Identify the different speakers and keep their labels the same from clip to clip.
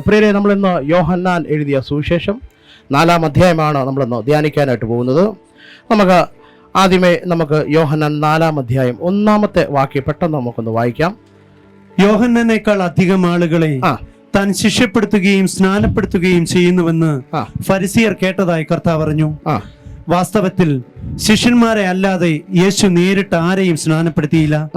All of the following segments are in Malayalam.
Speaker 1: പ്രിയരെ നമ്മളിന്ന് യോഹന്നാൻ എഴുതിയ സുവിശേഷം നാലാം അധ്യായമാണ് നമ്മളിന്ന് ധ്യാനിക്കാനായിട്ട് പോകുന്നത്. നമുക്ക് ആദ്യമേ നമുക്ക് യോഹന്നാൻ നാലാം അധ്യായം ഒന്നാമത്തെ വാക്യം പെട്ടെന്ന് നമുക്കൊന്ന് വായിക്കാം.
Speaker 2: യോഹന്നനേക്കാൾ അധികം ആളുകളെ താൻ ശിഷ്യപ്പെടുത്തുകയും സ്നാനപ്പെടുത്തുകയും ചെയ്യുന്നുവെന്ന്. ഫരിസിയർ കേട്ടതായി കർത്താവ് പറഞ്ഞു.
Speaker 1: ആ.
Speaker 2: വാസ്തവത്തിൽ ശിഷ്യന്മാരെ അല്ലാതെ യേശു നേരിട്ട് ആരെയും സ്നാനപ്പെടുത്തിയില്ല?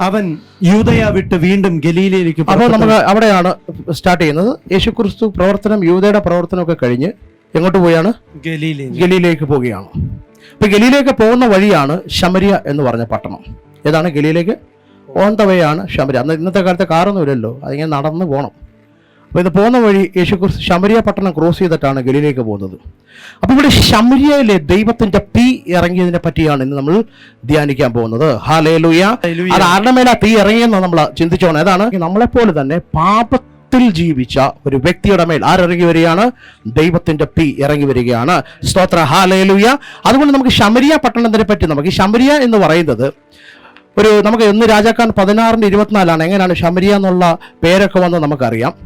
Speaker 2: അവൻ യൂതയ വിട്ട് വീണ്ടും ഗലീലയിലേക്ക്
Speaker 1: അപ്പോൾ
Speaker 2: നമ്മൾ
Speaker 1: നമുക്ക് അവിടെയാണ് സ്റ്റാർട്ട് ചെയ്യുന്നത്. യേശു ക്രിസ്തു പ്രവർത്തനം യൂതയുടെ പ്രവർത്തനമൊക്കെ കഴിഞ്ഞ് എങ്ങോട്ട് പോയാണ്? ഗലീലയിലേക്ക് പോവുകയാണ്. അപ്പോൾ ഗലീലേക്ക് പോകുന്ന വഴിയാണ് ശമരിയ എന്ന് പറഞ്ഞ പട്ടണം. ഏതാണ് ഗലീലേക്ക് ഓൺ ദ വേ ആണ് ശമരിയ. അന്ന് ഇന്നത്തെ കാലത്ത് കാറൊന്നും ഇല്ലല്ലോ. അതിങ്ങനെ നടന്ന് പോകണം അപ്പോൾ ഇത് പോകുന്ന വഴി യേശുക്രിസ്തു ശമരിയ പട്ടണം ക്രോസ് ചെയ്തിട്ടാണ് ഗലിയിലേക്ക് പോകുന്നത്. അപ്പോൾ ഇവിടെ ശമരിയയിലെ ദൈവത്തിന്റെ തീ ഇറങ്ങിയതിനെ പറ്റിയാണ് ഇന്ന് നമ്മൾ ധ്യാനിക്കാൻ പോകുന്നത്. ഹാലേലുയ. അത് ആരുടെ മേലാ തീ ഇറങ്ങിയെന്ന് നമ്മൾ ചിന്തിച്ചോണം. ഏതാണ് നമ്മളെപ്പോലെ തന്നെ പാപത്തിൽ ജീവിച്ച ഒരു വ്യക്തിയുടെ മേൽ ആരിറങ്ങി വരികയാണ്? ദൈവത്തിന്റെ തീ ഇറങ്ങി വരികയാണ്. സ്തോത്ര. ഹാലേലുയ അതുകൊണ്ട് നമുക്ക് ശമരിയ പട്ടണത്തിനെ പറ്റി നമുക്ക് ശമരിയ എന്ന് പറയുന്നത് ഒരു നമുക്ക് എന്ന് രാജാക്കാൻ പതിനാറിന് ഇരുപത്തിനാലാണ്. എങ്ങനെയാണ് ശമരിയ എന്നുള്ള പേരൊക്കെ വന്ന് നമുക്കറിയാം.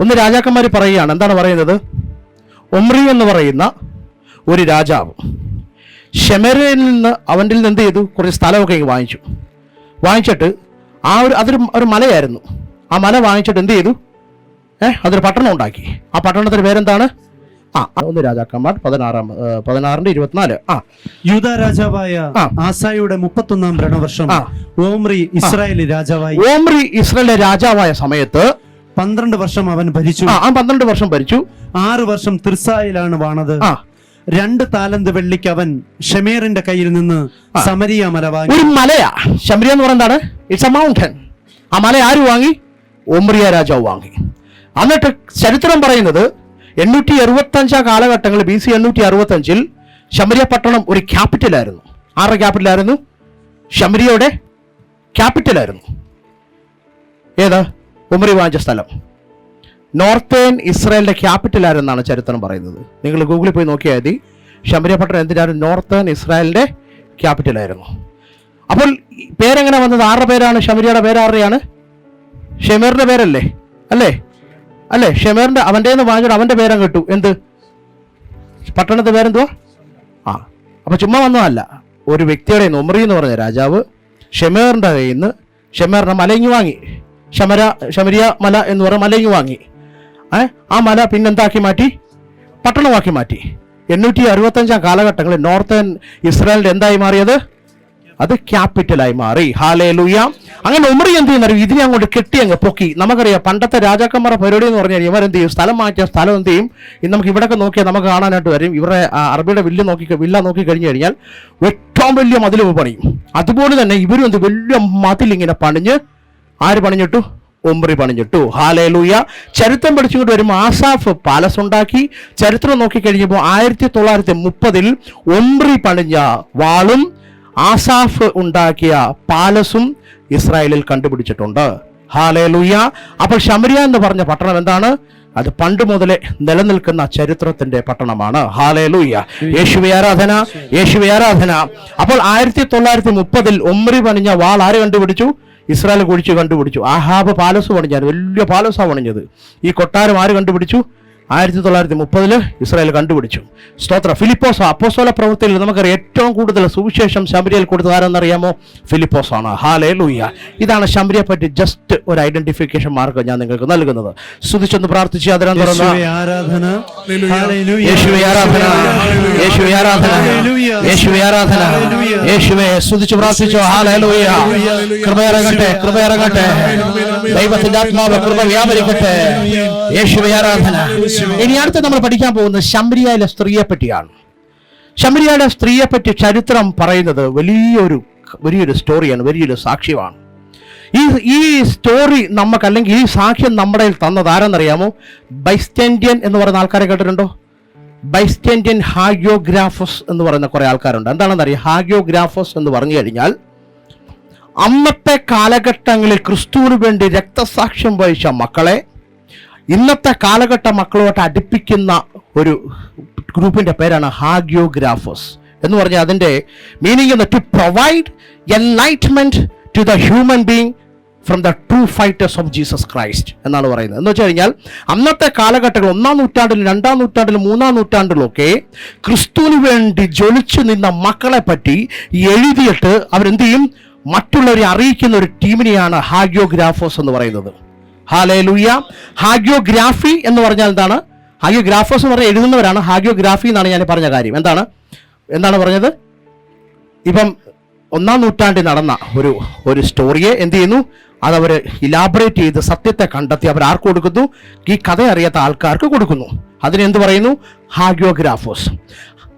Speaker 1: ഒന്ന് രാജാക്കന്മാർ പറയുകയാണ്. എന്താണ് പറയുന്നത്? ഒമ്രി എന്ന് പറയുന്ന ഒരു രാജാവ് ഷെമേരയിൽ നിന്ന് അവന്റെ നിന്ന് എന്ത് ചെയ്തു? കുറച്ച് സ്ഥലമൊക്കെ വാങ്ങിച്ചു. വാങ്ങിച്ചിട്ട് ആ ഒരു അതൊരു ഒരു മലയായിരുന്നു. ആ മല വാങ്ങിച്ചിട്ട് എന്ത് ചെയ്തു? ഏഹ് അതൊരു പട്ടണം ഉണ്ടാക്കി. ആ പട്ടണത്തിന്റെ പേരെന്താണ്? ആ ഒന്ന് രാജാക്കന്മാർ പതിനാറാം പതിനാറിന്റെ ഇരുപത്തിനാല്. ആ.
Speaker 2: യൂത രാജാവായ. ആസായുടെ മുപ്പത്തൊന്നാം ഭരണവർഷം. ഓമ്രി ഇസ്രായേലി രാജാവായി.
Speaker 1: ഓമ്രി ഇസ്രായേലിലെ രാജാവായ സമയത്ത്
Speaker 2: പന്ത്രണ്ട് വർഷം അവൻ ഭരിച്ചു.
Speaker 1: ആ പന്ത്രണ്ട് വർഷം ഭരിച്ചു.
Speaker 2: ആറ് വർഷം തിർസായിലാണ് വാണത്. രണ്ട് താലന്ത് വെള്ളിക്ക് അവൻ ഷമേറിന്റെ കയ്യിൽ നിന്ന് സമരിയ മല വാങ്ങി.
Speaker 1: ഒരു മലയാ. ശമരിയ എന്ന് പറയുന്നതാണ് ഇറ്റ്സ് എ മൗണ്ടൻ ആ മല ആര് വാങ്ങി? ഓമ്രിയ രാജാവ് വാങ്ങി. എന്നിട്ട് ചരിത്രം പറയുന്നത് എണ്ണൂറ്റി അറുപത്തഞ്ചാം കാലഘട്ടങ്ങളിൽ ബി സി എണ്ണൂറ്റി അറുപത്തി അഞ്ചിൽ ശമരിയ പട്ടണം ഒരു ക്യാപിറ്റലായിരുന്നു ആരുടെ ക്യാപിറ്റലായിരുന്നു ശമരിയയുടെ ക്യാപിറ്റലായിരുന്നു ഏത്? ഉമറി വാങ്ങിച്ച സ്ഥലം. നോർത്തേൺ ഇസ്രായേലിന്റെ ക്യാപിറ്റൽ ആരെന്നാണ് ചരിത്രം പറയുന്നത്? നിങ്ങൾ ഗൂഗിളിൽ പോയി നോക്കിയാൽ മതി. ശമരിയ പട്ടണം എന്തിനാണ്? നോർത്തേൺ ക്യാപിറ്റൽ ആയിരുന്നു. അപ്പോൾ പേരെങ്ങനെ വന്നത്? ആരുടെ പേരാണ്? ഷമരിയുടെ പേര് ആരുടെയാണ്? പേരല്ലേ? അല്ലേ? അല്ലേ? ഷെമേറിന്റെ അവന്റെ നിന്ന് വാങ്ങിച്ചിട്ട് അവന്റെ പേരം കിട്ടു എന്ത്? പട്ടണത്തെ പേരെന്തുവാ? ആ അപ്പോൾ ചുമ്മാ വന്നതല്ല. ഒരു വ്യക്തിയുടെ ഉമറി എന്ന് പറഞ്ഞ രാജാവ് ഷെമേറിന്റെ കയ്യിൽ നിന്ന് ഷെമേറിന്റെ മലയിങ്ങി വാങ്ങി. ഷമര ശമരിയ മല എന്ന് പറഞ്ഞ മലയും വാങ്ങി. ആ മല പിന്നെന്താക്കി മാറ്റി? പട്ടണമാക്കി മാറ്റി. എണ്ണൂറ്റി അറുപത്തഞ്ചാം കാലഘട്ടങ്ങളിൽ നോർത്തേൺ ഇസ്രായേലിന്റെ എന്തായി മാറിയത്? അത് ക്യാപിറ്റലായി മാറി. ഹാലേ ലൂയ അങ്ങനെ ഉമറി എന്ത് ചെയ്യുന്നറിയും ഇതിനെ അങ്ങോട്ട് കെട്ടി അങ്ങ് പൊക്കി. നമുക്കറിയാം പണ്ടത്തെ രാജാക്കന്മാരുടെ പരിപാടി എന്ന് പറഞ്ഞാൽ ഇവരെന്ത് ചെയ്യും? സ്ഥലം മാറ്റിയ സ്ഥലം എന്ത് ചെയ്യും? നമുക്ക് ഇവിടെയൊക്കെ നോക്കിയാൽ നമുക്ക് കാണാനായിട്ട് വരും. ഇവരുടെ അറബിയുടെ വില്ല് നോക്കി വില്ല നോക്കി കഴിഞ്ഞു കഴിഞ്ഞാൽ ഏറ്റവും വലിയ മതിൽ പണിയും. അതുപോലെ തന്നെ ഇവരും എന്ത് വലിയ മതിൽ ഇങ്ങനെ പണിഞ്ഞ് ആര് പണിഞ്ഞിട്ടു? ഉംറി പണിഞ്ഞിട്ടു. ഹാലേലൂയ. ചരിത്രം പഠിച്ചുകൊണ്ട് വരുമ്പോൾ ആസാഫ് പാലസ് ഉണ്ടാക്കി. ചരിത്രം നോക്കിക്കഴിഞ്ഞപ്പോൾ ആയിരത്തി തൊള്ളായിരത്തി മുപ്പതിൽ ഒമ്രി പണിഞ്ഞ വാളും ആസാഫ് ഉണ്ടാക്കിയ പാലസും ഇസ്രായേലിൽ കണ്ടുപിടിച്ചിട്ടുണ്ട്. ഹാലേലൂയ. അപ്പോൾ ശമരിയ എന്ന് പറഞ്ഞ പട്ടണം എന്താണ്? അത് പണ്ട് മുതലേ നിലനിൽക്കുന്ന ചരിത്രത്തിന്റെ പട്ടണമാണ്. ഹാലേലൂയ. യേശുവി ആരാധന. യേശുവി ആരാധന. അപ്പോൾ ആയിരത്തി തൊള്ളായിരത്തി മുപ്പതിൽ ഒമ്രി പണിഞ്ഞ വാൾ ആര് കണ്ടുപിടിച്ചു? ഇസ്രായേൽ കുഴിച്ച് കണ്ടുപിടിച്ചു. ആഹാബ് പാലസ് പണിഞ്ഞാണ് വലിയ പാലസാണ് പണിഞ്ഞത്. ഈ കൊട്ടാരം ആര് കണ്ടുപിടിച്ചു? ആയിരത്തി തൊള്ളായിരത്തി മുപ്പതിൽ ഇസ്രായേൽ കണ്ടുപിടിച്ചു. സ്തോത്ര. ഫിലിപ്പോസ അപ്പോസോല പ്രവൃത്തിയിൽ നമുക്കറിയാം ഏറ്റവും കൂടുതൽ സുവിശേഷം ശബരിയിൽ കൊടുത്തത് ആരെന്നറിയാമോ ഫിലിപ്പോസ് ആണ് ഹാലേ ലൂയ ഇതാണ് ശബരിയെ പറ്റി ജസ്റ്റ് ഒരു ഐഡന്റിഫിക്കേഷൻ മാർക്ക് ഞാൻ നിങ്ങൾക്ക് നൽകുന്നത്. സ്തുതിച്ചൊന്ന് പ്രാർത്ഥിച്ച് അതിനെ തുറന്ന്.
Speaker 2: യേശുവേ ആരാധന.
Speaker 1: യേശുവെ ആരാധന. യേശുവെ ആരാധന. യേശുവെ സ്തുതിച്ച് പ്രാർത്ഥിച്ചോ. ഹാലൂയ കൃപയിറങ്ങട്ടെ കൃപയിറങ്ങട്ടെ ദൈവത്തിന്റെ ആത്മാവ് കൃപ വ്യാപരിക്കട്ടെ. യേശുവെ ആരാധന. ഇനി അടുത്ത് നമ്മൾ പഠിക്കാൻ പോകുന്നത് ശമ്പരിയായിലെ സ്ത്രീയെ പറ്റിയാണ്. ശമ്പരിയായുടെ സ്ത്രീയെ പറ്റി ചരിത്രം പറയുന്നത് വലിയൊരു വലിയൊരു സ്റ്റോറിയാണ് വലിയൊരു സാക്ഷ്യമാണ്. ഈ ഈ സ്റ്റോറി നമുക്ക് അല്ലെങ്കിൽ ഈ സാക്ഷ്യം നമ്മുടെ തന്നത് ആരെന്നറിയാമോ? ബൈസ്റ്റൻഡിയൻ എന്ന് പറയുന്ന ആൾക്കാരെ കേട്ടിട്ടുണ്ടോ? ബൈസ്റ്റൻഡിയൻ ഹാഗിയോഗ്രാഫസ് എന്ന് പറയുന്ന കുറേ ആൾക്കാരുണ്ട്. എന്താണെന്നറിയാം? ഹാഗിയോഗ്രാഫസ് എന്ന് പറഞ്ഞു കഴിഞ്ഞാൽ അന്നത്തെ കാലഘട്ടങ്ങളിൽ ക്രിസ്തുവിന് വേണ്ടി രക്തസാക്ഷ്യം വഹിച്ച മക്കളെ ഇന്നത്തെ കാലഘട്ട മക്കളുമായിട്ട് അടുപ്പിക്കുന്ന ഒരു ഗ്രൂപ്പിന്റെ പേരാണ് ഹാഗിയോഗ്രാഫേഴ്സ് എന്ന് പറഞ്ഞാൽ അതിന്റെ മീനിങ് എന്ന് to provide enlightenment to the human being from the true fighters of Jesus Christ എന്നാണ് പറയുന്നത്. എന്ന് വെച്ച് കഴിഞ്ഞാൽ അന്നത്തെ കാലഘട്ടങ്ങൾ ഒന്നാം നൂറ്റാണ്ടിലും രണ്ടാം നൂറ്റാണ്ടിലും മൂന്നാം നൂറ്റാണ്ടിലുമൊക്കെ ക്രിസ്തുവിന് വേണ്ടി ജ്വലിച്ചു നിന്ന മക്കളെ പറ്റി എഴുതിയിട്ട് അവരെന്ത് ചെയ്യും? മറ്റുള്ളവരെ അറിയിക്കുന്ന ഒരു ടീമിനെയാണ് ഹാഗിയോഗ്രാഫേഴ്സ് എന്ന് പറയുന്നത്. ഹാലേ ലൂയ ഹാഗിയോഗ്രാഫി എന്ന് പറഞ്ഞാൽ എന്താണ്? ഹാഗിയോഗ്രാഫേഴ്സ് എന്ന് പറഞ്ഞാൽ എഴുതുന്നവരാണ്. ഹാഗിയോഗ്രാഫി എന്നാണ് ഞാൻ പറഞ്ഞ കാര്യം. എന്താണ്? എന്താണ് പറഞ്ഞത്? ഇപ്പം ഒന്നാം നൂറ്റാണ്ടിൽ നടന്ന ഒരു ഒരു സ്റ്റോറിയെ എന്ത് ചെയ്യുന്നു? അതവർ ഇലാബറേറ്റ് ചെയ്ത് സത്യത്തെ കണ്ടെത്തി അവർ ആർക്ക് കൊടുക്കുന്നു? ഈ കഥ അറിയാത്ത ആൾക്കാർക്ക് കൊടുക്കുന്നു. അതിനെന്ത് പറയുന്നു? ഹാഗിയോഗ്രാഫേഴ്സ്.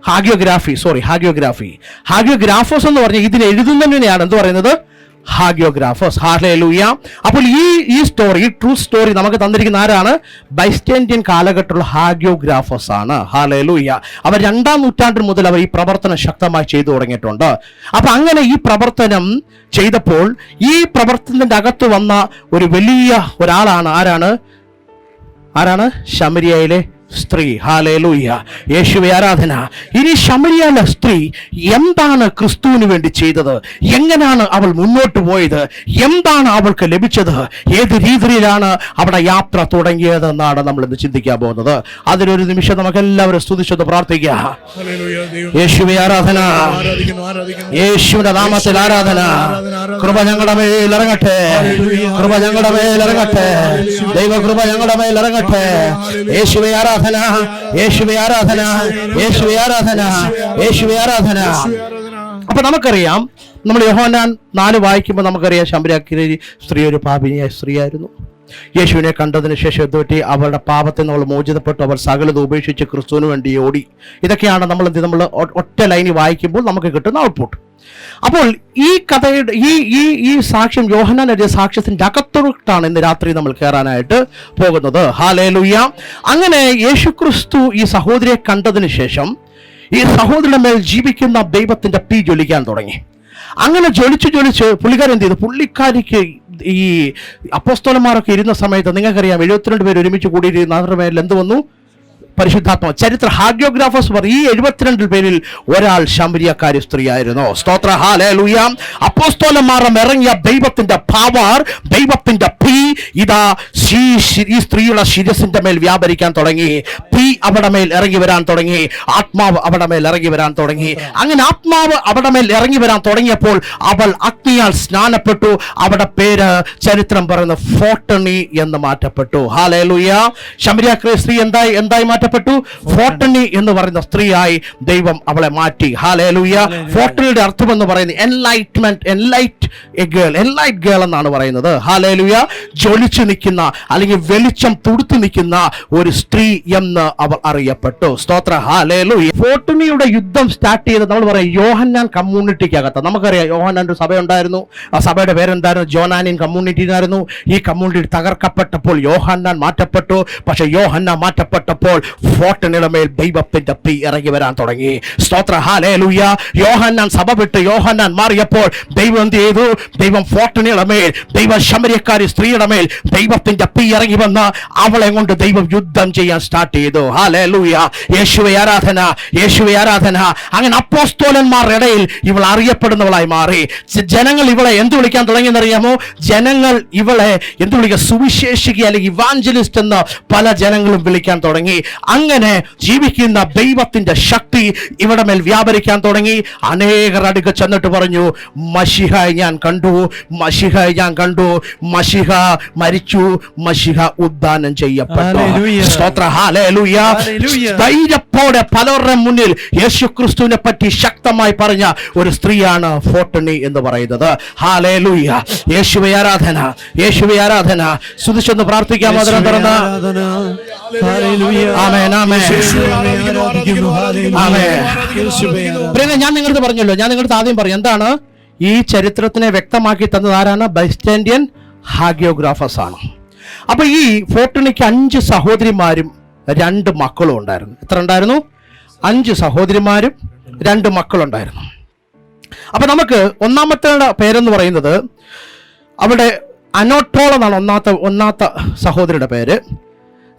Speaker 1: ഹാഗിയോഗ്രാഫി സോറി ഹാഗിയോഗ്രാഫി. ഹാഗിയോഗ്രാഫേഴ്സ് എന്ന് പറഞ്ഞാൽ ഇതിനെഴുതുന്നതിനെയാണ് എന്ത് പറയുന്നത്? ഹാഗിയോഗ്രാഫേഴ്സ് ഹാലൂയ അപ്പോൾ ഈ ഈ സ്റ്റോറി ട്രൂ സ്റ്റോറി നമുക്ക് തന്നിരിക്കുന്ന ആരാണ്? ബൈസ്റ്റേൻഡ്യൻ കാലഘട്ടമുള്ള ഹാഗിയോഗ്രാഫേഴ്സ് ആണ്. ഹാലൂയ അവർ രണ്ടാം നൂറ്റാണ്ടിൽ മുതൽ അവർ ഈ പ്രവർത്തനം ശക്തമായി ചെയ്തു തുടങ്ങിയിട്ടുണ്ട്. അപ്പൊ അങ്ങനെ ഈ പ്രവർത്തനം ചെയ്തപ്പോൾ ഈ പ്രവർത്തനത്തിന്റെ അകത്ത് വന്ന ഒരു വലിയ ഒരാളാണ്. ആരാണ്? ആരാണ്? ശമരിയയിലെ സ്ത്രീ. ഹാലേലൂയ യേശുവെ ആരാധന. ഇനി ശമരിയാല സ്ത്രീ എന്താണ് ക്രിസ്തുവിന് വേണ്ടി ചെയ്തത്? എങ്ങനെയാണ് അവൾ മുന്നോട്ട് പോയത്? എന്താണ് അവൾക്ക് ലഭിച്ചത്? ഏത് രീതിയിലാണ് അവിടെ യാത്ര തുടങ്ങിയതെന്നാണ് നമ്മൾ ഇന്ന് ചിന്തിക്കാൻ പോകുന്നത്. അതിനൊരു നിമിഷം നമുക്ക് എല്ലാവരും സ്തുതിച്ചത്
Speaker 3: പ്രാർത്ഥിക്കാം
Speaker 1: യേശുവെ ആരാധന. യേശുവിന്റെ നാമത്തിൽ ആരാധന. കൃപ ഞങ്ങളുടെ മേൽ ഇറങ്ങട്ടെ. കൃപ ഞങ്ങളുടെ മേൽ ഇറങ്ങട്ടെ. ദൈവകൃപ ഞങ്ങളുടെ മേൽ ഇറങ്ങട്ടെ. യേശുവെ ആരാധന. യേശുവെ ആരാധന. യേശുവെ ആരാധന. യേശുവെ ആരാധന. അപ്പൊ നമുക്കറിയാം നമ്മൾ യഹോനാൻ നാല് വായിക്കുമ്പോൾ നമുക്കറിയാം ശമ്പരാക്കിരി സ്ത്രീ ഒരു പാപിനിയായ സ്ത്രീയായിരുന്നു. യേശുവിനെ കണ്ടതിന് ശേഷം എന്തുപറ്റി? അവളുടെ പാപത്തിൽ നമ്മൾ മോചിതപ്പെട്ടു. അവർ സകലത് ഉപേക്ഷിച്ച് ക്രിസ്തുവിന് വേണ്ടി ഓടി. ഇതൊക്കെയാണ് നമ്മൾ എന്ത് നമ്മൾ ഒറ്റ ലൈനിൽ വായിക്കുമ്പോൾ നമുക്ക് കിട്ടുന്ന ഔട്ട്പുട്ട് അപ്പോൾ ഈ കഥയുടെ ഈ ഈ ഈ സാക്ഷ്യം യോഹനാൻ എഴുതിയ സാക്ഷ്യത്തിന്റെ അകത്തോട്ടാണ് ഇന്ന് രാത്രി നമ്മൾ കയറാനായിട്ട് പോകുന്നത്. ഹാലേ ലുയ്യ അങ്ങനെ യേശുക്രിസ്തു ഈ സഹോദരിയെ കണ്ടതിന് ശേഷം ഈ സഹോദരന്റെ മേൽ ജീവിക്കുന്ന ദൈവത്തിന്റെ തീ ജ്വലിക്കാൻ തുടങ്ങി. അങ്ങനെ ജ്വലിച്ച് ജ്വലിച്ച് പുള്ളിക്കാരൻ എന്ത് ചെയ്തു? പുള്ളിക്കാരിക്ക് ഈ അപ്പോസ്തോലന്മാരൊക്കെ ഇരുന്ന സമയത്ത് നിങ്ങൾക്കറിയാം എഴുപത്തിരണ്ട് പേര് ഒരുമിച്ച് കൂടിയിരുന്ന അവരുടെ മേലിൽ എന്ത് വന്നു? പരിശുദ്ധാത്മ ചരിത്ര ഹാഗ്യോഗ്രാഫേഴ്സ് പറ ഈ എഴുപത്തിരണ്ടിൽ പേരിൽ ഒരാൾ ശമ്പരിയക്കാരി സ്ത്രീയായിരുന്നു. സ്തോത്ര. ഹാലൂയ അപ്പോസ്തോലന്മാരം ഇറങ്ങിയ ദൈവത്തിന്റെ പവർ ദൈവത്തിന്റെ പീ ഇതാ ഈ സ്ത്രീയുടെ ശിരസിന്റെ മേൽ വ്യാപരിക്കാൻ തുടങ്ങി. പീ അവിടെ മേൽ ഇറങ്ങി വരാൻ തുടങ്ങി. ആത്മാവ് അവിടെ മേൽ ഇറങ്ങി വരാൻ തുടങ്ങി. അങ്ങനെ ആത്മാവ് അവിടെ മേൽ ഇറങ്ങി വരാൻ തുടങ്ങിയപ്പോൾ അവൾ അഗ്നിയാൽ സ്നാനപ്പെട്ടു. അവിടെ പേര് ചരിത്രം പറയുന്ന ഫോട്ടണി എന്ന് മാറ്റപ്പെട്ടു. ഹാലേലുയ ശമരിയ സ്ത്രീ എന്തായി എന്തായി മാറ്റപ്പെട്ടു? ഫോട്ടണി എന്ന് പറയുന്ന സ്ത്രീയായി ദൈവം അവളെ മാറ്റി. ഹാലേലുയ ഫോട്ടണിയുടെ അർത്ഥം എന്ന് പറയുന്നത് enlightenment enlight a girl enlight girl എന്നാണ് പറയുന്നത്. ഹാലേലുയ ജ്വലിച്ചു നിൽക്കുന്ന അല്ലെങ്കിൽ വെളിച്ചം തുടുത്തു നിൽക്കുന്ന ഒരു സ്ത്രീ എന്ന് അവൾ അറിയപ്പെട്ടു. സ്തോത്ര. ഹാലേലു ഫോർട്ടുണിയുടെ യുദ്ധം സ്റ്റാർട്ട് ചെയ്ത് നമ്മൾ പറയാം യോഹന്നാൻ കമ്മ്യൂണിറ്റിക്കകത്ത്. നമുക്കറിയാം യോഹന്നാൻ ഒരു സഭ ഉണ്ടായിരുന്നു ആ സഭയുടെ പേരെന്തായിരുന്നു? ജോനാനിൻ കമ്മ്യൂണിറ്റി ആയിരുന്നു ഈ കമ്മ്യൂണിറ്റി തകർക്കപ്പെട്ടപ്പോൾ യോഹന്നാൻ മാറ്റപ്പെട്ടു. പക്ഷെ യോഹന്നാൻ മാറ്റപ്പെട്ടപ്പോൾ ഫോർട്ടുണിയുടെ മേൽ ദൈവത്തിന്റെ തീ ഇറങ്ങി വരാൻ തുടങ്ങി. സ്തോത്ര. ഹാലേലുയ യോഹന്നാൻ സഭ വിട്ട് യോഹന്നാൻ മാറിയപ്പോൾ ദൈവം എന്ത് ചെയ്തു? ദൈവം ഫോർട്ടുണിയുടെ മേൽ ദൈവ ശമരിയക്കാരി സ്ത്രീയുടെ മേൽ ദൈവത്തിന്റെ തീ ഇറങ്ങി വന്ന് അവളെ കൊണ്ട് ദൈവം യുദ്ധം ചെയ്യാൻ സ്റ്റാർട്ട് ചെയ്തു. ഹാലേലുയ യേശുവെ ആരാധന. യേശുവെ ആരാധന. അങ്ങനെ അപ്പോസ്തോലന്മാരുടെ ഇടയിൽ ഇവൾ അറിയപ്പെടുന്നവളായി മാറി. ജനങ്ങൾ ഇവളെ എന്ത് വിളിക്കാൻ തുടങ്ങിയെന്നറിയാമോ? ജനങ്ങൾ ഇവളെ എന്ത് വിളിക്കുക സുവിശേഷിക അല്ലെങ്കിൽ ഇവാഞ്ചലിസ്റ്റ് എന്ന് പല ജനങ്ങളും വിളിക്കാൻ തുടങ്ങി. അങ്ങനെ ജീവിക്കുന്ന ദൈവത്തിന്റെ ശക്തി ഇവിടെ മേൽ വ്യാപരിക്കാൻ തുടങ്ങി. അനേകർ അടുക്ക ചെന്നിട്ട് പറഞ്ഞു മഷിഹായി ഞാൻ കണ്ടു. മഷിഹായി ഞാൻ കണ്ടു. മഷിഹ മരിച്ചു. മഷിഹ ഉദ്ദാനം ചെയ്യപ്പെട്ടു. സ്തോത്ര. ഹാലേലൂയ
Speaker 2: ഹല്ലേലൂയ.
Speaker 1: ധൈര്യത്തോടെ പലരുടെ മുന്നിൽ യേശു ക്രിസ്തുവിനെ പറ്റി ശക്തമായി പറഞ്ഞ ഒരു സ്ത്രീയാണ് ഫോട്ടണി എന്ന് പറയുന്നത്. ഹാലേലൂയ യേശുവെ ആരാധന യേശുവെ ആരാധന. സുതിച്ചൊന്ന് പ്രാർത്ഥിക്കാം അതിനെ തുറന്ന്.
Speaker 2: ആരാധന. ഹല്ലേലൂയ.
Speaker 1: ആമേൻ ആമേൻ
Speaker 2: യേശുവേ ആരാധിക്കുന്നു.
Speaker 1: ആമേൻ.
Speaker 2: യേശുവേ
Speaker 1: ഞാൻ നിങ്ങളടുത്ത് പറഞ്ഞല്ലോ. ഞാൻ നിങ്ങളടുത്ത് ആദ്യം പറഞ്ഞു എന്താണ്? ഈ ചരിത്രത്തിനെ വ്യക്തമാക്കി തന്നത് ആരാണ്? ബൈസ്റ്റാൻഡിയൻ ഹാഗിയോഗ്രാഫേഴ്സ് ആണ്. അപ്പൊ ഈ ഫോട്ടണിക്ക് അഞ്ച് സഹോദരിമാരും രണ്ട് മക്കളും ഉണ്ടായിരുന്നു. എത്ര ഉണ്ടായിരുന്നു? അഞ്ച് സഹോദരിമാരും രണ്ട് മക്കളുണ്ടായിരുന്നു. അപ്പൊ നമുക്ക് ഒന്നാമത്തെ പേരെന്ന് പറയുന്നത് അവിടെ അനോട്ടോൾ എന്നാണ് ഒന്നാത്ത ഒന്നാത്ത സഹോദരിയുടെ പേര്.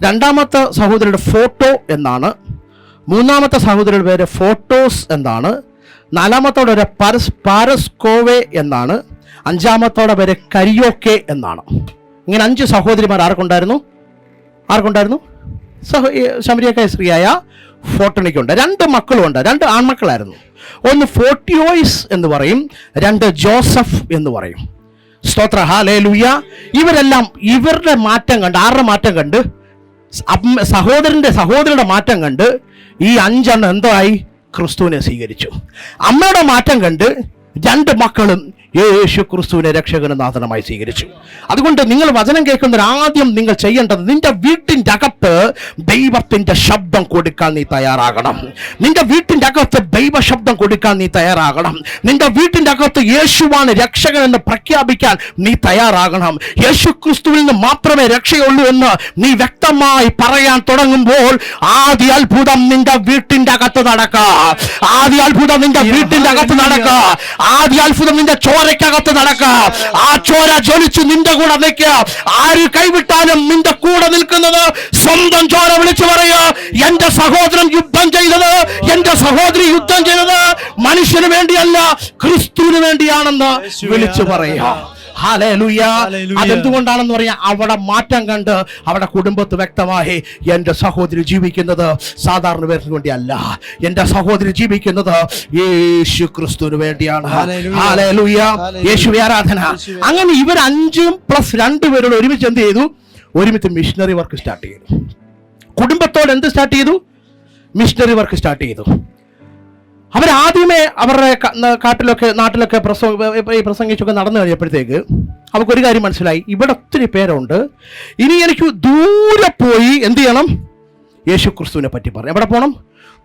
Speaker 1: രണ്ടാമത്തെ സഹോദരിയുടെ ഫോട്ടോ എന്നാണ്. മൂന്നാമത്തെ സഹോദരിയുടെ പേര് ഫോട്ടോസ് എന്നാണ്. നാലാമത്തോടെ ഒരു പരസ് പാരസ്കോവെ എന്നാണ്. അഞ്ചാമത്തോടെ പേര് കരിയോക്കെ എന്നാണ്. ഇങ്ങനെ അഞ്ച് സഹോദരിമാർ ആർക്കുണ്ടായിരുന്നു? ആർക്കുണ്ടായിരുന്നു? സഹോ ശമരിയക്കായ സ്ത്രീയായ ഫോട്ടണിക്കുണ്ട്. രണ്ട് മക്കളുമുണ്ട് രണ്ട് ആൺമക്കളായിരുന്നു. ഒന്ന് ഫോർട്ടിയോയിസ് എന്ന് പറയും രണ്ട് ജോസഫ് എന്ന് പറയും. സ്തോത്ര. ഹാലേ ലൂയ ഇവരെല്ലാം ഇവരുടെ മാറ്റം കണ്ട് ആരുടെ മാറ്റം കണ്ട്? സഹോദരന്റെ സഹോദരിയുടെ മാറ്റം കണ്ട് ഈ അഞ്ചെണ്ണം എന്തോ ആയി? ക്രിസ്തുവിനെ സ്വീകരിച്ചു. അമ്മയുടെ മാറ്റം കണ്ട് രണ്ട് മക്കളും യേശു ക്രിസ്തുവിനെ രക്ഷകനും നാഥനമായി സ്വീകരിച്ചു. അതുകൊണ്ട് നിങ്ങൾ വചനം കേൾക്കുന്നതിന് ആദ്യം നിങ്ങൾ ചെയ്യേണ്ടത് നിന്റെ വീട്ടിന്റെ അകത്ത് ദൈവത്തിന്റെ ശബ്ദം കൊടുക്കാൻ നീ തയ്യാറാകണം. നിന്റെ വീട്ടിന്റെ അകത്ത് ദൈവ ശബ്ദം കൊടുക്കാൻ നീ തയ്യാറാകണം. നിന്റെ വീട്ടിന്റെ അകത്ത് യേശുവാണ് രക്ഷകൻ എന്ന് പ്രഖ്യാപിക്കാൻ നീ തയ്യാറാകണം. യേശു ക്രിസ്തുവിൽ നിന്ന് മാത്രമേ രക്ഷയുള്ളൂ എന്ന് നീ വ്യക്തമായി പറയാൻ തുടങ്ങുമ്പോൾ ആദ്യ അത്ഭുതം നിന്റെ വീട്ടിന്റെ അകത്ത് നടക്കുക. ആദ്യ അത്ഭുതം നിന്റെ വീട്ടിന്റെ അകത്ത് നടക്കുക. ആദ്യ അത്ഭുതം നിന്റെ ചോരക്കകത്ത് നടക്കാം. ആ ചോര ജ്വലിച്ച് നിന്റെ കൂടെ നിൽക്കുക ആര് കൈവിട്ടാലും നിന്റെ കൂടെ നിൽക്കുന്നത് സ്വന്തം ചോര വിളിച്ചു പറയുക എന്റെ സഹോദരൻ യുദ്ധം ചെയ്തത് എന്റെ സഹോദരി യുദ്ധം ചെയ്തത് മനുഷ്യന് വേണ്ടിയല്ല ക്രിസ്തുവിന് വേണ്ടിയാണെന്ന് വിളിച്ചു പറയുക. അതെന്തുകൊണ്ടാണെന്ന് പറയാം അവിടെ മാറ്റം കണ്ട് അവിടെ കുടുംബത്ത് വ്യക്തമായി എന്റെ സഹോദരി ജീവിക്കുന്നത് സാധാരണ പേർക്ക് വേണ്ടിയല്ല. എന്റെ സഹോദരി ജീവിക്കുന്നത് യേശു ക്രിസ്തുവിന് വേണ്ടിയാണ്. യേശു. ആരാധന. അങ്ങനെ ഇവർ അഞ്ചും പ്ലസ് രണ്ടുപേരോട് ഒരുമിച്ച് എന്ത് ചെയ്തു? ഒരുമിച്ച് മിഷണറി വർക്ക് സ്റ്റാർട്ട് ചെയ്തു. കുടുംബത്തോട് എന്ത് സ്റ്റാർട്ട് ചെയ്തു? മിഷണറി വർക്ക് സ്റ്റാർട്ട് ചെയ്തു. അവരാദ്യമേ അവരുടെ കാട്ടിലൊക്കെ നാട്ടിലൊക്കെ പ്രസംഗ ഈ പ്രസംഗിച്ചൊക്കെ നടന്നു കഴിഞ്ഞപ്പോഴത്തേക്ക് അവർക്കൊരു കാര്യം മനസ്സിലായി. ഇവിടെ ഒത്തിരി പേരുണ്ട്. ഇനി എനിക്ക് ദൂരെ പോയി എന്ത് ചെയ്യണം? യേശു ക്രിസ്തുവിനെ പറ്റി പറയാം. എവിടെ പോകണം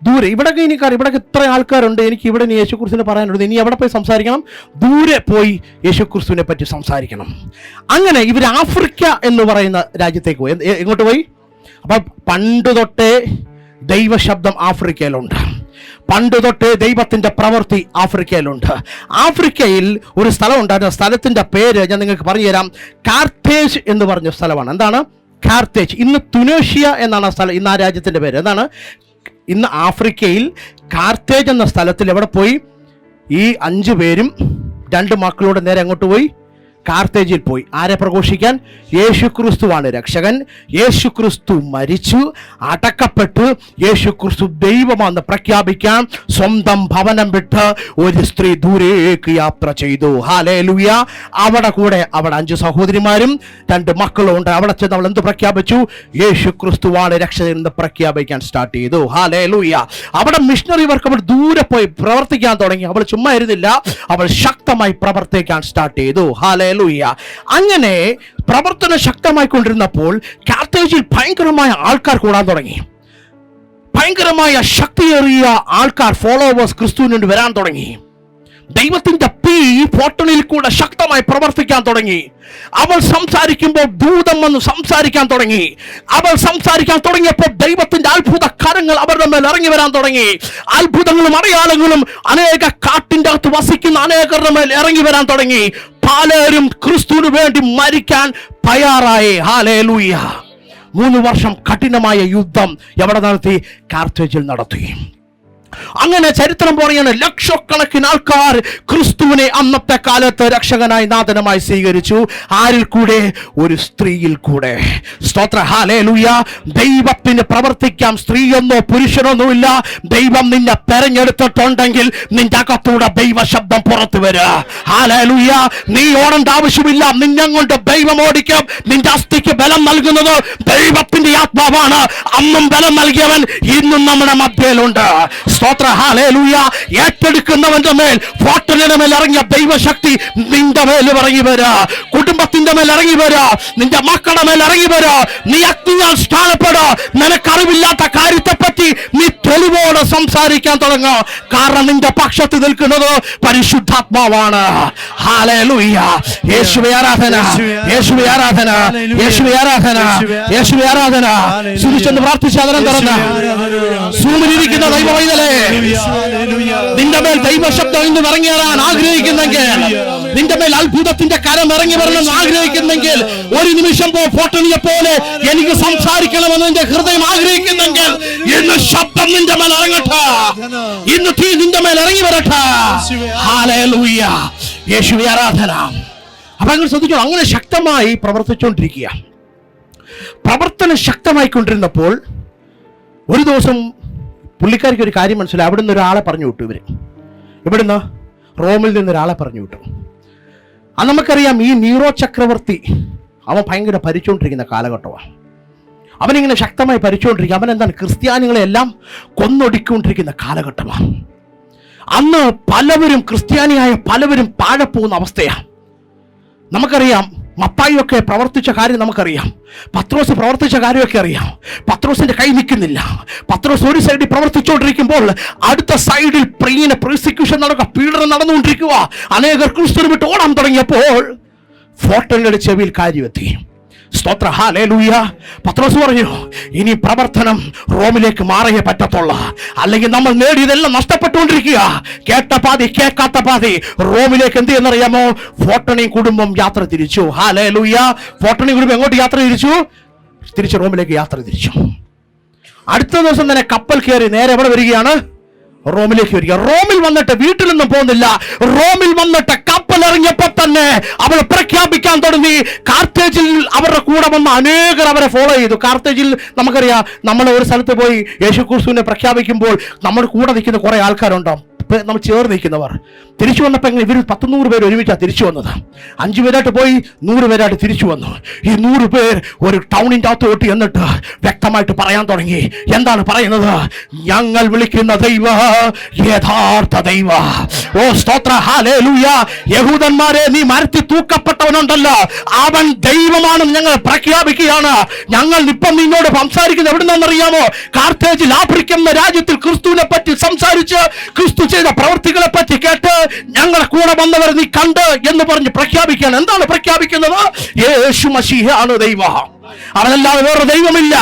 Speaker 1: ദൂരെ. ഇവിടെയൊക്കെ എനിക്കറിയാം ഇവിടെയൊക്കെ ഇത്ര ആൾക്കാരുണ്ട്. എനിക്ക് ഇവിടെ ഇനി യേശു ക്രിസ്തുവിനെ പറയാനുണ്ട് ഇനി എവിടെ പോയി സംസാരിക്കണം? ദൂരെ പോയി യേശു ക്രിസ്തുവിനെ പറ്റി സംസാരിക്കണം. അങ്ങനെ ഇവർ ആഫ്രിക്ക എന്ന് പറയുന്ന രാജ്യത്തേക്ക് പോയി. എങ്ങോട്ട് പോയി? അപ്പം പണ്ട് തൊട്ടേ ദൈവശബ്ദം ആഫ്രിക്കയിലുണ്ട്. പണ്ട് തൊട്ട് ദൈവത്തിന്റെ പ്രവൃത്തി ആഫ്രിക്കയിലുണ്ട്. ആഫ്രിക്കയിൽ ഒരു സ്ഥലം ഉണ്ടായിരുന്ന സ്ഥലത്തിന്റെ പേര് ഞാൻ നിങ്ങൾക്ക് പറഞ്ഞുതരാം. കാർത്തേജ് എന്ന് പറഞ്ഞ സ്ഥലമാണ്. എന്താണ്? കാർത്തേജ്. ഇന്ന് തുനേഷ്യ എന്നാണ് ആ സ്ഥലം. ഇന്ന് ആ രാജ്യത്തിന്റെ പേര്. എന്താണ്? ഇന്ന് ആഫ്രിക്കയിൽ കാർത്തേജ് എന്ന സ്ഥലത്തിൽ എവിടെ പോയി? ഈ അഞ്ച് പേരും രണ്ട് മക്കളോട് നേരെ അങ്ങോട്ട് പോയി. കാർത്തേജിൽ പോയി. ആരെ പ്രഘോഷിക്കാൻ? യേശുക്രിസ്തുവാണ് രക്ഷകൻ. യേശുക്രിസ്തു മരിച്ചു അടക്കപ്പെട്ടു. യേശുക്രിസ്തു ദൈവമാണെന്ന് പ്രഖ്യാപിക്കാൻ സ്വന്തം ഭവനം വിട്ട് ഒരു സ്ത്രീ ദൂരേക്ക് യാത്ര ചെയ്തു. ഹാലേ ലുയ അവിടെ കൂടെ അവിടെ അഞ്ച് സഹോദരിമാരും രണ്ട് മക്കളും ഉണ്ട്. അവിടെ ചെന്ന് അവൾ എന്ത് പ്രഖ്യാപിച്ചു? യേശുക്രിസ്തുവാണ് രക്ഷകൻ എന്ന് പ്രഖ്യാപിക്കാൻ സ്റ്റാർട്ട് ചെയ്തു. ഹാലേ ലുയ അവിടെ മിഷണറി വർക്ക് അവൾ ദൂരെ പോയി പ്രവർത്തിക്കാൻ തുടങ്ങി. അവൾ ചുമ്മാ ഇരുന്നില്ല. അവൾ ശക്തമായി പ്രവർത്തിക്കാൻ സ്റ്റാർട്ട് ചെയ്തു. ഹാലേ ലുയ അങ്ങനെ പ്രവർത്തനം ശക്തമായി കൊണ്ടിരുന്നപ്പോൾ കാത്തേജിൽ ഭയങ്കരമായ ആൾക്കാർ കൂടാൻ തുടങ്ങി. ഭയങ്കരമായ ശക്തിയേറിയ ആൾക്കാർ ഫോളോവേഴ്സ് ക്രിസ്തുവിനുണ്ട് വരാൻ തുടങ്ങി. ദൈവത്തിന്റെ ഈ ഫോട്ടണിൽ കൂടെ ശക്തമായി പ്രവർത്തിക്കാൻ തുടങ്ങി. അവൾ സംസാരിക്കുമ്പോൾ ദൂതം വന്ന് സംസാരിക്കാൻ തുടങ്ങി. അവൾ സംസാരിക്കാൻ തുടങ്ങിയപ്പോൾ ദൈവത്തിന്റെ അത്ഭുത കരങ്ങൾ അവരുടെ മേൽ ഇറങ്ങി വരാൻ തുടങ്ങി. അത്ഭുതങ്ങളും അടയാളങ്ങളും അനേക കാട്ടിന്റെ അകത്ത് വസിക്കുന്ന അനേകരുടെ മേൽ ഇറങ്ങി വരാൻ തുടങ്ങി. പലരും ക്രിസ്തുവിന് വേണ്ടി മരിക്കാൻ തയ്യാറായി. ഹാലേ ലൂയ മൂന്ന് വർഷം കഠിനമായ യുദ്ധം എവിടെ നടത്തി? കാർത്തേജിൽ നടത്തി. അങ്ങനെ ചരിത്രം പറയാണ് ലക്ഷക്കണക്കിന് ആൾക്കാർ ക്രിസ്തുവിനെ അന്നത്തെ കാലത്ത് രക്ഷകനായി നാഥനമായി സ്വീകരിച്ചു. ആരിൽ കൂടെ? ഒരു സ്ത്രീയിൽ കൂടെ. സ്തോത്ര. ദൈവത്തിന് പ്രവർത്തിക്കാം. സ്ത്രീയൊന്നോ പുരുഷനൊന്നോ ഇല്ല. ദൈവം നിന്നെ തെരഞ്ഞെടുത്തിട്ടുണ്ടെങ്കിൽ നിന്റെ അകത്തൂടെ ദൈവ ശബ്ദം പുറത്തു വരിക നീ ഓടേണ്ട ആവശ്യമില്ല. നിന്നെ കൊണ്ട് ദൈവം ഓടിക്കും. നിന്റെ അസ്ഥിക്ക് ബലം നൽകുന്നത് ദൈവത്തിന്റെ ആത്മാവാണ്. അന്നും ബലം നൽകിയവൻ ഇന്നും നമ്മുടെ മധ്യയിലുണ്ട് സ്തോത്ര. ഹാലേലൂയ ഏറ്റെടുക്കുന്നവന്റെ മേൽ ഫോട്ടലിന്റെ മേൽ ഇറങ്ങിയ ദൈവശക്തി നിന്റെ മേൽ ഇറങ്ങി വരാ. കുടുംബത്തിന്റെ മേൽ ഇറങ്ങി വരാ. നിന്റെ മക്കളുടെ മേൽ ഇറങ്ങി വരാ. നീ അഗ്നിയാൽ സ്ഥാനപ്പെടാ നിനക്കറിവില്ലാത്ത കാര്യത്തെ പറ്റി നീ തെളിവോടെ സംസാരിക്കാൻ തുടങ്ങുക കാരണം നിന്റെ പക്ഷത്ത് നിൽക്കുന്നത് പരിശുദ്ധാത്മാവാണ്. യേശുവേ ആരാധന. യേശുവേ ആരാധന. യേശുവേ ആരാധന. യേശുവേ ആരാധന. സുരിച്ചെന്ന് പ്രാർത്ഥിച്ച് അതരം തുറന്ന. സൂമിലിരിക്കുന്ന ദൈവ പൈതലേ നിന്റെ മേൽ ദൈവശബ്ദം ഇന്ന് ഇറങ്ങി വരാൻ ആഗ്രഹിക്കുന്നെങ്കിൽ നിന്റെ മേൽ അത്ഭുതത്തിന്റെ കരം ഇറങ്ങി വരണമെന്ന് ആഗ്രഹിക്കുന്നെങ്കിൽ ഒരു നിമിഷം പോ ഫോട്ടണിയെ പോലെ എനിക്ക് സംസാരിക്കണമെന്ന് നിന്റെ ഹൃദയം ആഗ്രഹിക്കുന്നെങ്കിൽ ഇന്ന് ശബ്ദം നിന്റെ മേൽ ഇറങ്ങട്ടെ. ഇന്ന് തീ നിന്റെ മേൽ ഇറങ്ങി വരട്ടെ. ഹാലേലൂയ യേശു ആരാധന. അപ്പൊ അങ്ങനെ ശ്രദ്ധിച്ചു അങ്ങനെ ശക്തമായി പ്രവർത്തിച്ചുകൊണ്ടിരിക്കുക പ്രവർത്തനം ശക്തമായി കൊണ്ടിരുന്നപ്പോൾ ഒരു ദിവസം പുള്ളിക്കാരിക്ക് ഒരു കാര്യം മനസ്സിലായി. അവിടുന്ന് ഒരാളെ പറഞ്ഞു വിട്ടു ഇവർ. ഇവിടുന്ന് റോമിൽ നിന്ന് ഒരാളെ പറഞ്ഞു വിട്ടു. അത് നമുക്കറിയാം ഈ നീറോ ചക്രവർത്തി അവൻ ഭയങ്കര ഭരിച്ചുകൊണ്ടിരിക്കുന്ന കാലഘട്ടമാണ് അവനിങ്ങനെ ശക്തമായി ഭരിച്ചുകൊണ്ടിരിക്കുക അവൻ എന്താണ് ക്രിസ്ത്യാനികളെ എല്ലാം കൊന്നൊടുക്കിക്കൊണ്ടിരിക്കുന്ന കാലഘട്ടമാണ് അന്ന് പലവരും ക്രിസ്ത്യാനിയായ പലവരും താഴെ പോകുന്ന അവസ്ഥയാണ് നമുക്കറിയാം മത്തായിയൊക്കെ പ്രവർത്തിച്ച കാര്യം നമുക്കറിയാം. പത്രോസ് പ്രവർത്തിച്ച കാര്യമൊക്കെ അറിയാം. പത്രോസിന്റെ കൈ നിൽക്കുന്നില്ല. പത്രോസ് ഒരു സൈഡിൽ പ്രവർത്തിച്ചുകൊണ്ടിരിക്കുമ്പോൾ അടുത്ത സൈഡിൽ പ്രീന പ്രോസിക്യൂഷൻ നടക്കുക പീഡനം നടന്നുകൊണ്ടിരിക്കുക. അനേകർ ക്രിസ്തു വിട്ട് ഓടാൻ തുടങ്ങിയപ്പോൾ ഫോട്ടോയുടെ ചെവിയിൽ കാര്യമെത്തി സ്തോത്ര. ഹാലേലൂയ പത്രോസ് പറഞ്ഞു ഇനി പ്രവർത്തനം റോമിലേക്ക് മാറിയേ പറ്റത്തുള്ള. അല്ലെങ്കിൽ നമ്മൾ നേടിയതെല്ലാം നഷ്ടപ്പെട്ടുകൊണ്ടിരിക്കുക. കേട്ട പാതി കേൾക്കാത്ത പാതി റോമിലേക്ക് എന്ത് ചെയ്യുന്നറിയാമോ? ഫോട്ടണി കുടുംബം യാത്ര തിരിച്ചു. ഹാലേലൂയ ഫോട്ടണി കുടുംബം എങ്ങോട്ട് യാത്ര തിരിച്ചു? തിരിച്ച് റോമിലേക്ക് യാത്ര തിരിച്ചു. അടുത്ത ദിവസം തന്നെ കപ്പൽ കയറി നേരെ എവിടെ വരികയാണ്? റോമിലേക്ക് വരിക. റോമിൽ വന്നിട്ട് വീട്ടിൽ നിന്നും പോകുന്നില്ല. റോമിൽ വന്നിട്ട് കപ്പൽ ഇറങ്ങിയപ്പോ തന്നെ അവൾ പ്രഖ്യാപിക്കാൻ തുടങ്ങി. കാർത്തേജിൽ അവരുടെ കൂടെ വന്ന അനേകർ അവരെ ഫോളോ ചെയ്തു. കാർത്തേജിൽ നമുക്കറിയാം നമ്മൾ ഒരു സ്ഥലത്ത് പോയി യേശു ക്രിസ്തുവിനെ പ്രഖ്യാപിക്കുമ്പോൾ നമ്മുടെ കൂടെ നിൽക്കുന്ന കുറേ ആൾക്കാരുണ്ടാവും ഇപ്പൊ നമ്മൾ ചേർന്ന് നിൽക്കുന്നവർ. തിരിച്ചു വന്നപ്പോൾ എങ്ങനെ ഇവർ പത്ത് നൂറ് പേര് ഒരുമിച്ചാണ് തിരിച്ചു വന്നത്? അഞ്ചു പേരായിട്ട് പോയി നൂറ് പേരായിട്ട് തിരിച്ചു വന്നു. ഈ നൂറ് പേർ ഒരു ടൗണിന്റെ അകത്തോട്ട് എന്നിട്ട് വ്യക്തമായിട്ട് പറയാൻ തുടങ്ങി. എന്താണ് പറയുന്നത്? ഞങ്ങൾ വിളിക്കുന്ന ദൈവ യഥാർത്ഥ ദൈവ. ഓ സ്തോത്ര യഹൂദന്മാരെ നീ മരത്തി തൂക്കപ്പെട്ടവനുണ്ടല്ലോ. അവൻ ദൈവമാണെന്ന് ഞങ്ങൾ പ്രഖ്യാപിക്കുകയാണ്. ഞങ്ങൾ ഇപ്പം നിന്നോട് സംസാരിക്കുന്നത് എവിടുന്നറിയാമോ കാർത്തേജിൽ ആഫ്രിക്ക എന്ന രാജ്യത്തിൽ ക്രിസ്തുവിനെ പറ്റി സംസാരിച്ച് ക്രിസ്തു ചെയ്ത പ്രവൃത്തികളെ പറ്റി കേട്ട് ഞങ്ങളെ കൂടെ വന്നവർ നീ കണ്ട് എന്ന് പറഞ്ഞ് പ്രഖ്യാപിക്കാൻ എന്താണ് പ്രഖ്യാപിക്കുന്നത്? യേശു മഷീഹാണ് ദൈവം. അവനല്ലാതെ വേറെ ദൈവമില്ല.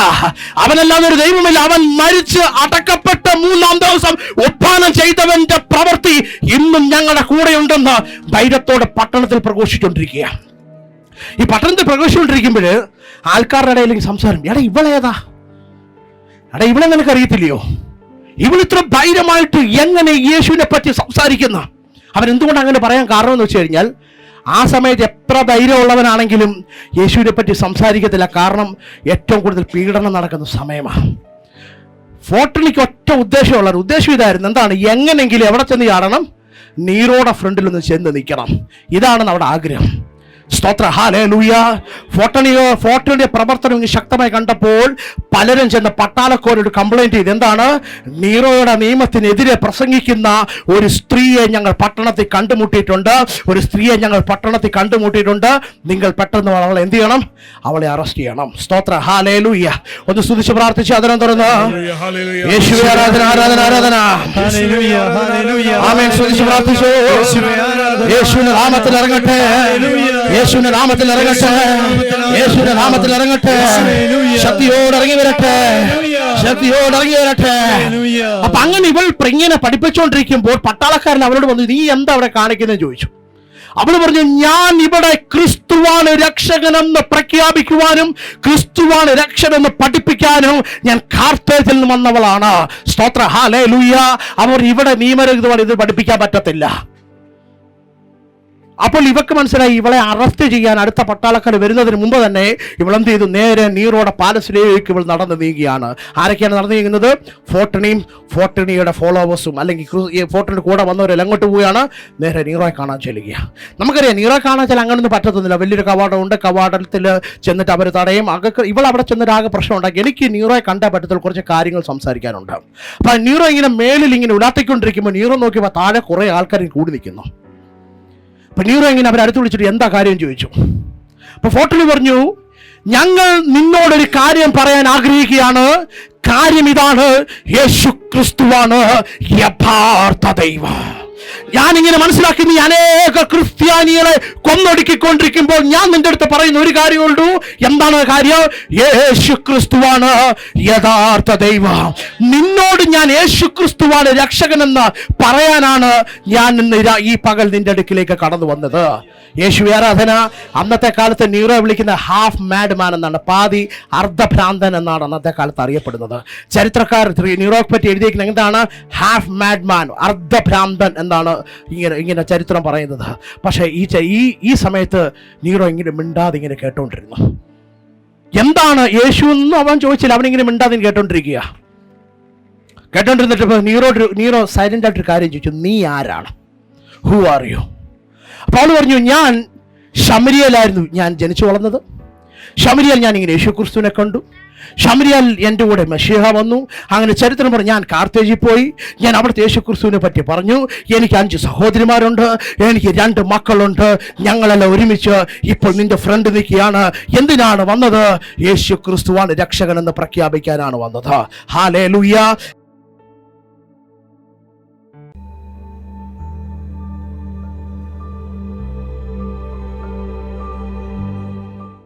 Speaker 1: അവനല്ലാതെ ഒരു ദൈവമില്ല. അവൻ മരിച്ച് അടക്കപ്പെട്ട മൂന്നാം ദിവസം ഒപ്പാനം ചെയ്തവന്റെ പ്രവൃത്തി ഇന്നും ഞങ്ങളുടെ കൂടെയുണ്ടെന്ന് ധൈര്യത്തോടെ പട്ടണത്തിൽ പ്രഘോഷിച്ചുകൊണ്ടിരിക്കുകയാണ്. ഈ പട്ടണത്തിൽ പ്രഘോഷിച്ചുകൊണ്ടിരിക്കുമ്പോൾ ആൾക്കാരുടെ ഇടയിലേക്ക് സംസാരം എടാ ഇവളേതാ? എടാ ഇവളെ നിനക്ക് അറിയത്തില്ലയോ ഇവളിത്ര ധൈര്യമായിട്ട് എങ്ങനെ യേശുവിനെ പറ്റി സംസാരിക്കുന്ന? അവൻ എന്തുകൊണ്ട് അങ്ങനെ പറയാൻ കാരണം എന്ന് വെച്ച് കഴിഞ്ഞാൽ ആ സമയത്ത് എത്ര ധൈര്യമുള്ളവനാണെങ്കിലും യേശുവിനെ പറ്റി സംസാരിക്കത്തില്ല. കാരണം ഏറ്റവും കൂടുതൽ പീഡനം നടക്കുന്ന സമയമാണ്. ഫോട്ടണിക്ക് ഒറ്റ ഉദ്ദേശമുള്ള ഉദ്ദേശം ഇതായിരുന്നു. എന്താണ്? എങ്ങനെങ്കിലും എവിടെ ചെന്ന് ചാടണം? നീരോടെ ഫ്രണ്ടിൽ ഒന്ന് ചെന്ന് നിൽക്കണം. ഇതാണ് നമ്മുടെ ആഗ്രഹം. സ്തോത്ര. ഹാലേ ലൂയ ഫോട്ടണിയോ ഫോട്ടണിയുടെ പ്രവർത്തനം ശക്തമായി കണ്ടപ്പോൾ പലരും ചെന്ന് പട്ടാളക്കോരോട് കംപ്ലൈന്റ് ചെയ്ത്. എന്താണ്? നീറോയുടെ നിയമത്തിനെതിരെ പ്രസംഗിക്കുന്ന ഒരു സ്ത്രീയെ ഞങ്ങൾ പട്ടണത്തിൽ കണ്ടുമുട്ടിയിട്ടുണ്ട്. ഒരു സ്ത്രീയെ ഞങ്ങൾ പട്ടണത്തിൽ കണ്ടുമുട്ടിയിട്ടുണ്ട്. നിങ്ങൾ പെട്ടെന്ന് അവളെ എന്ത് ചെയ്യണം? അവളെ അറസ്റ്റ് ചെയ്യണം. സ്തോത്ര. ഹാലേ ലൂയ ഒന്ന് സ്തുതിച്ച് പ്രാർത്ഥിച്ച് അതിനെ തുറന്ന്. യേശുവേ ആരാധന ആരാധന ആരാധന. ആമേൻ. സ്തുതിച്ച് പ്രാർത്ഥിച്ചു. യേശുവിന്റെ നാമത്തിൽ ഇറങ്ങട്ടെ. യേശുവിന്റെ നാമത്തിൽ ഇറങ്ങട്ടെ. യേശുവിന്റെ നാമത്തിൽ ഇറങ്ങട്ടെ. ശക്തിയോട് ഇറങ്ങി വരട്ടെ. ശക്തിയോട് ഇറങ്ങി വരട്ടെ. അപ്പൊ അങ്ങനെ ഇവൾ ഇങ്ങനെ പഠിപ്പിച്ചുകൊണ്ടിരിക്കുമ്പോൾ പട്ടാളക്കാരൻ അവരോട് വന്നു നീ എന്താ അവിടെ കാണിക്കുന്നത് ചോദിച്ചു. അവൾ പറഞ്ഞു ഞാൻ ഇവിടെ ക്രിസ്തുവാണ് രക്ഷകനെന്ന് പ്രഖ്യാപിക്കുവാനും ക്രിസ്തുവാണ് രക്ഷകനെന്ന് പഠിപ്പിക്കാനും ഞാൻ കാർത്തേജിൽ നിന്ന് വന്നവളാണ്. സ്തോത്ര. ഹാലേ ലൂയ അവർ ഇവിടെ നിയമരഹിതമാണ് ഇത് പഠിപ്പിക്കാൻ പറ്റത്തില്ല. അപ്പോൾ ഇവക്ക് മനസ്സിലായി ഇവളെ അറസ്റ്റ് ചെയ്യാൻ അടുത്ത പട്ടാളക്കാർ വരുന്നതിന് മുമ്പ് തന്നെ ഇവളെന്ത് ചെയ്തു നേരെ നീറോടെ പാലസിലേക്ക് ഇവൾ നടന്നു നീങ്ങുകയാണ് ആരൊക്കെയാണ് നടന്നു നീങ്ങുന്നത്? ഫോർട്ടണിയും ഫോർട്ടണിയുടെ ഫോളോവേഴ്സും അല്ലെങ്കിൽ ഫോട്ടണിയുടെ കൂടെ വന്നവരെല്ലാം അങ്ങോട്ട് പോവുകയാണ്. നേരെ നീറോയെ കാണാൻ ചെല്ലുക നമുക്കറിയാം നീറോയെ കാണാൻ ചെല്ലാൻ അങ്ങനൊന്നും പറ്റത്തൊന്നുമില്ല. വലിയൊരു കവാടമുണ്ട്. കവാടത്തിൽ ചെന്നിട്ട് അവർ തടയും. അകക്ക് ഇവൾ അവിടെ ചെന്നിട്ട് ആകെ പ്രശ്നം ഉണ്ടാക്കി. എനിക്ക് നീറോയെ കണ്ടാൽ പറ്റത്തിൽ കുറച്ച് കാര്യങ്ങൾ സംസാരിക്കാനുണ്ട്. അപ്പം നീറോ ഇങ്ങനെ മേലിൽ ഇങ്ങനെ ഉലാത്തിക്കൊണ്ടിരിക്കുമ്പോൾ നീറോ നോക്കിയപ്പോൾ താഴെ കുറേ ആൾക്കാർ കൂടി നിൽക്കുന്നു അപ്പൊ നീറോ ഇങ്ങനെ അവരടുത്ത് വിളിച്ചിട്ട് എന്താ കാര്യം ചോദിച്ചു. അപ്പൊ ഫോട്ടോയിൽ പറഞ്ഞു ഞങ്ങൾ നിന്നോടൊരു കാര്യം പറയാൻ ആഗ്രഹിക്കുകയാണ്. കാര്യം ഇതാണ്. യേശു ക്രിസ്തുവാണ് യഥാർത്ഥ ദൈവം. ഞാനിങ്ങനെ മനസ്സിലാക്കി നീ അനേക ക്രിസ്ത്യാനികളെ കൊന്നൊടുക്കിക്കൊണ്ടിരിക്കുമ്പോൾ ഞാൻ നിന്റെ അടുത്ത് പറയുന്ന ഒരു കാര്യമുള്ളൂ. എന്താണ് കാര്യം? യേശു ക്രിസ്തുവാണ് യഥാർത്ഥ ദൈവം. നിന്നോട് ഞാൻ യേശു ക്രിസ്തുവാണ് രക്ഷകനെന്ന് പറയാനാണ് ഞാൻ ഇന്ന് ഈ പകൽ നിന്റെ അടുക്കിലേക്ക് കടന്നു വന്നത്. യേശു ആരാധന അന്നത്തെ കാലത്ത് ന്യൂറോ വിളിക്കുന്ന ഹാഫ് മാഡ് മാൻ എന്നാണ് പാതി അർദ്ധഭ്രാന്തൻ എന്നാണ് അന്നത്തെ കാലത്ത് അറിയപ്പെടുന്നത്. ചരിത്രക്കാർ ന്യൂറോയെ പറ്റി എഴുതിയിരിക്കുന്നത് എന്താണ്? ഹാഫ് മാഡ് മാൻ അർദ്ധഭ്രാന്തൻ എന്ന എന്നാണ് ഇങ്ങനെ ഇങ്ങനെ ചരിത്രം പറയുന്നത്. പക്ഷേ ഈ ഈ ഈ സമയത്ത് നീറോ ഇങ്ങനെ മിണ്ടാതെ ഇങ്ങനെ കേട്ടോണ്ടിരുന്നു. എന്താണ് യേശു എന്നും അവൻ ചോദിച്ചില്ല. അവനിങ്ങനെ മിണ്ടാതെ കേട്ടോണ്ടിരിക്കുക. കേട്ടോണ്ടിരുന്നിട്ട് നീറോ നീറോ സൈലന്റ് ആയിട്ടൊരു കാര്യം ചോദിച്ചു. നീ ആരാണ്? ഹൂ ആർ യു അപ്പോൾ അവൾ പറഞ്ഞു ഞാൻ ശമരിയലായിരുന്നു ഞാൻ ജനിച്ചു വളർന്നത്. ശമരിയൽ ഞാൻ ഇങ്ങനെ യേശു ക്രിസ്തുവിനെ കണ്ടു. ശമരിയാൽ എന്റെ കൂടെ മഷീഹ വന്നു. അങ്ങനെ ചരിത്രം പറഞ്ഞു ഞാൻ കാർത്തേജിൽ പോയി. ഞാൻ അവിടുത്തെ യേശു ക്രിസ്തുവിനെ പറ്റി പറഞ്ഞു. എനിക്ക് അഞ്ച് സഹോദരിമാരുണ്ട്. എനിക്ക് രണ്ട് മക്കളുണ്ട്. ഞങ്ങളെല്ലാം ഒരുമിച്ച് ഇപ്പോൾ നിന്റെ ഫ്രണ്ട് നിൽക്കുകയാണ്. എന്തിനാണ് വന്നത്? യേശു ക്രിസ്തുവാണ് രക്ഷകനെന്ന് പ്രഖ്യാപിക്കാനാണ് വന്നത്. ഹാലേ